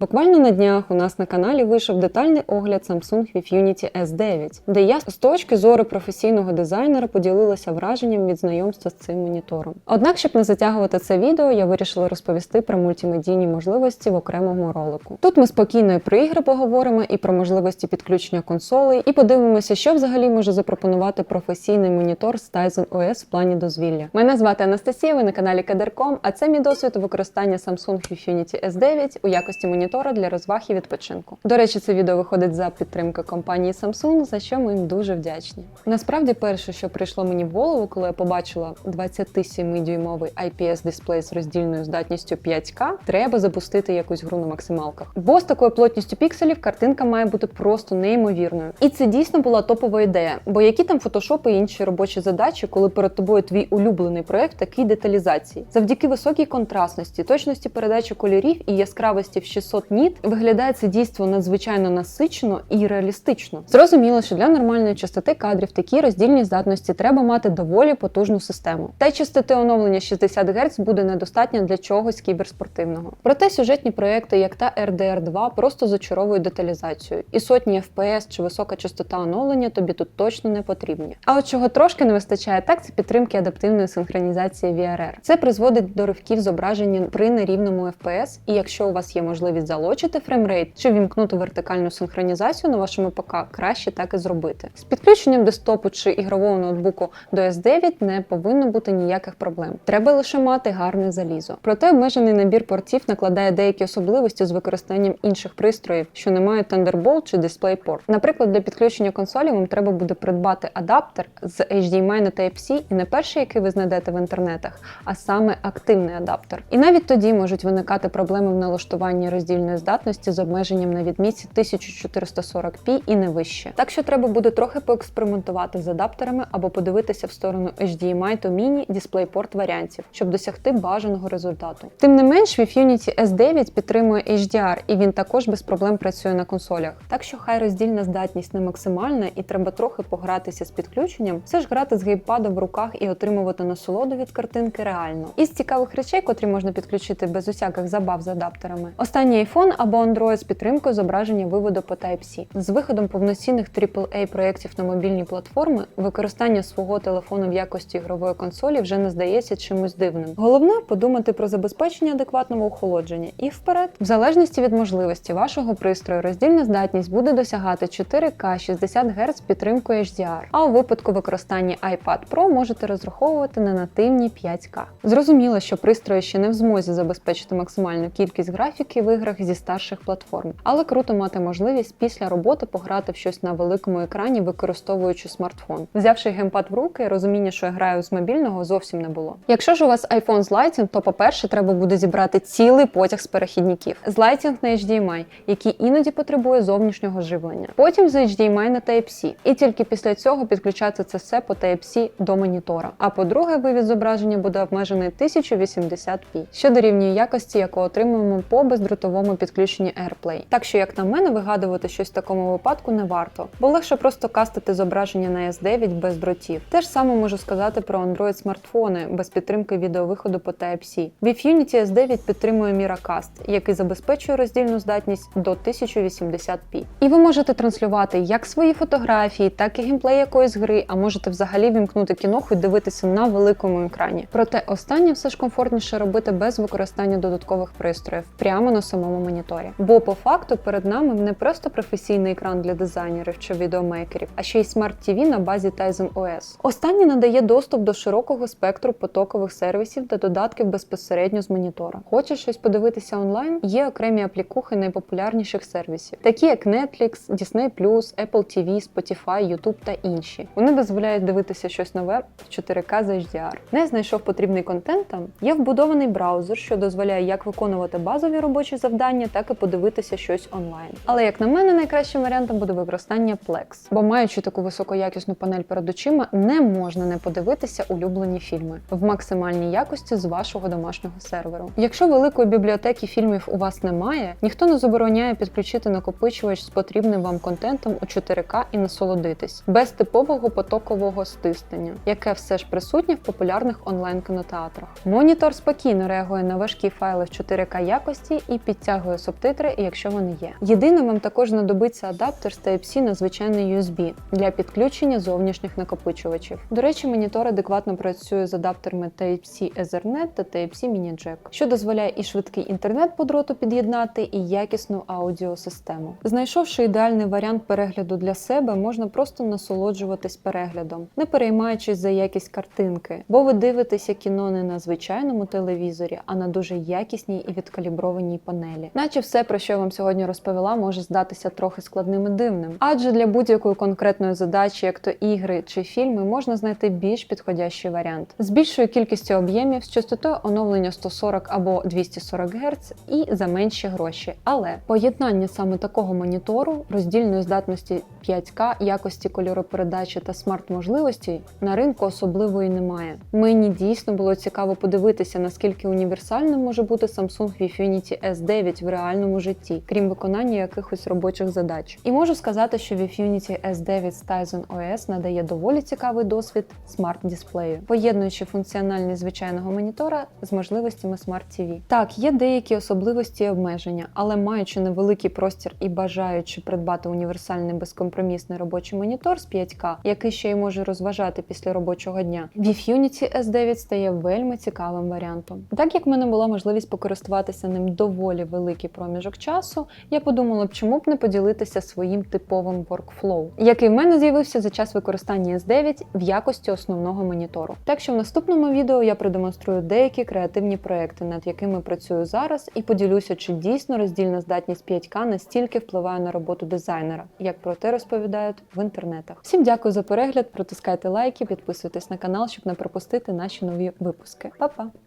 Буквально на днях у нас на каналі вийшов детальний огляд Samsung Vifunity S9, де я з точки зору професійного дизайнера поділилася враженням від знайомства з цим монітором. Однак, щоб не затягувати це відео, я вирішила розповісти про мультимедійні можливості в окремому ролику. Тут ми спокійно і про ігри поговоримо, і про можливості підключення консолей, і подивимося, що взагалі може запропонувати професійний монітор з Tizen OS в плані дозвілля. Мене звати Анастасія, ви на каналі Кадерком, а це мій досвід у використанні Samsung Vifunity S9 у якості монітора для розваг і відпочинку. До речі, це відео виходить за підтримки компанії Samsung, за що ми їм дуже вдячні. Насправді, перше, що прийшло мені в голову, коли я побачила 27-дюймовий IPS дисплей з роздільною здатністю 5К, треба запустити якусь гру на максималках. Бо з такою плотністю пікселів картинка має бути просто неймовірною. І це дійсно була топова ідея. Бо які там фотошопи і інші робочі задачі, коли перед тобою твій улюблений проект такій деталізації, завдяки високій контрастності, точності передачі кольорів і яскравості в 600 ніт виглядає це дійство надзвичайно насичено і реалістично. Зрозуміло, що для нормальної частоти кадрів такій роздільній здатності треба мати доволі потужну систему. Та й частоти оновлення 60 Гц буде недостатньо для чогось кіберспортивного. Проте сюжетні проекти, як та RDR2, просто зачаровують деталізацією, і сотні FPS чи висока частота оновлення тобі тут точно не потрібні. А от чого трошки не вистачає, так це підтримки адаптивної синхронізації VRR. Це призводить до ривків зображення при нерівному FPS, і якщо у вас є можливість залочити фреймрейт чи вімкнути вертикальну синхронізацію на вашому ПК, краще так і зробити. З підключенням десктопу чи ігрового ноутбуку до S9 не повинно бути ніяких проблем. Треба лише мати гарне залізо. Проте обмежений набір портів накладає деякі особливості з використанням інших пристроїв, що не мають Thunderbolt чи DisplayPort. Наприклад, для підключення консолі вам треба буде придбати адаптер з HDMI на Type-C і не перший, який ви знайдете в інтернетах, а саме активний адаптер. І навіть тоді можуть виникати проблеми в налаштуванні роздільної здатності з обмеженням на відмітці 1440p і не вище. Так що треба буде трохи поекспериментувати з адаптерами або подивитися в сторону HDMI то Mini DisplayPort варіантів, щоб досягти бажаного результату. Тим не менш, Vifunity S9 підтримує HDR, і він також без проблем працює на консолях. Так що хай роздільна здатність не максимальна і треба трохи погратися з підключенням, все ж грати з геймпадом в руках і отримувати насолоду від картинки реально. Із цікавих речей, котрі можна підключити без усяких забав з адаптерами. Останній iPhone або Android з підтримкою зображення виводу по Type-C. З виходом повноцінних AAA проєктів на мобільні платформи, використання свого телефону в якості ігрової консолі вже не здається чимось дивним. Головне подумати про забезпечення адекватного охолодження і вперед, в залежності від можливості вашого пристрою, роздільна здатність буде досягати 4К 60 Гц підтримкою HDR, а у випадку використання iPad Pro можете розраховувати на нативні 5К. Зрозуміло, що пристрої ще не в змозі забезпечити максимальну кількість графіки в іграх зі старших платформ, але круто мати можливість після роботи пограти в щось на великому екрані, використовуючи смартфон. Взявши геймпад в руки, розуміння, що я граю з мобільного, зовсім не було. Якщо ж у вас iPhone з Lighting, то по-перше, треба буде зібрати цілий потяг з перехідників з Lighting на HDMI, який іноді потребує зовнішнього живлення. Потім з HDMI на Type-C. І тільки після цього підключати це все по Type-C до монітора. А по-друге, вивід зображення буде обмежений 1080p, що дорівнює якості, яку отримуємо по бездротовому підключенні AirPlay. Так що, як на мене, вигадувати щось в такому випадку не варто, бо легше просто кастити зображення на S9 без дротів. Те ж саме можу сказати про Android смартфони без підтримки відеовиходу по Type-C. Vifunity S9 підтримує Miracast, який забезпечує роздільну здатність до 1080p. І ви можете транслювати як свої фотографії, так і геймплей якоїсь гри, а можете взагалі вімкнути кіноху і дивитися на великому екрані. Проте останнє все ж комфортніше робити без використання додаткових пристроїв прямо на самому моніторі. Бо по факту перед нами не просто професійний екран для дизайнерів чи відеомейкерів, а ще й смарт TV на базі Tizen OS. Останнє надає доступ до широкого спектру потокових сервісів та додатків безпосередньо з монітора. Хочеш щось подивитися онлайн? Є окремі аплікухи найпопулярніших сервісів, такі як Netflix, Disney+, Apple TV, Spotify, YouTube та інші. Вони дозволяють дивитися щось нове в 4К з HDR. Не знайшов потрібний контент там. Є вбудований браузер, що дозволяє як виконувати базові робочі завдання, так і подивитися щось онлайн. Але як на мене, найкращим варіантом буде використання Plex, бо маючи таку високоякісну панель перед очима, не можна не подивитися улюблені фільми в максимальній якості з вашого домашнього серверу. Якщо великої бібліотеки фільмів у вас немає, ніхто не забороняє підключити накопичувач з потрібним вам контентом у 4К і насолодитись без типового потокового стиснення, яке все ж присутнє в популярних онлайн кінотеатрах. Монітор спокійно реагує на важкі файли в 4К якості і підтягує підтягує субтитри, якщо вони є. Єдине, вам також знадобиться адаптер з Type-C на звичайний USB для підключення зовнішніх накопичувачів. До речі, монітор адекватно працює з адаптерами Type-C Ethernet та Type-C Mini Jack, що дозволяє і швидкий інтернет по дроту під'єднати, і якісну аудіосистему. Знайшовши ідеальний варіант перегляду для себе, можна просто насолоджуватись переглядом, не переймаючись за якість картинки, бо ви дивитеся кіно не на звичайному телевізорі, а на дуже якісній і відкаліброваній панелі. Наче все, про що я вам сьогодні розповіла, може здатися трохи складним і дивним. Адже для будь-якої конкретної задачі, як то ігри чи фільми, можна знайти більш підходящий варіант з більшою кількістю об'ємів, з частотою оновлення 140 або 240 Гц і за менші гроші. Але поєднання саме такого монітору, роздільної здатності 5К, якості кольоропередачі та смарт-можливості на ринку особливої немає. Мені дійсно було цікаво подивитися, наскільки універсальним може бути Samsung Vifinity S9 в реальному житті, крім виконання якихось робочих задач. І можу сказати, що Vifinity S9 з Tizen OS надає доволі цікавий досвід смарт-дисплею, поєднуючи функціональність звичайного монітора з можливостями Smart TV. Так, є деякі особливості і обмеження, але маючи невеликий простір і бажаючи придбати універсальний безкомпромісний робочий монітор з 5К, який ще й може розважати після робочого дня, Vifunity S9 стає вельми цікавим варіантом. Так як в мене була можливість покористуватися ним доволі великий проміжок часу, я подумала чому б не поділитися своїм типовим workflow, який в мене з'явився за час використання S9 в якості основного монітору. Так що в наступному відео я продемонструю деякі креативні проекти, над якими працюю зараз, і поділюся, чи дійсно роздільна здатність 5К настільки впливає на роботу дизайнера, як про те розповідають в інтернетах. Всім дякую за перегляд, протискайте лайки, підписуйтесь на канал, щоб не пропустити наші нові випуски. Па-па!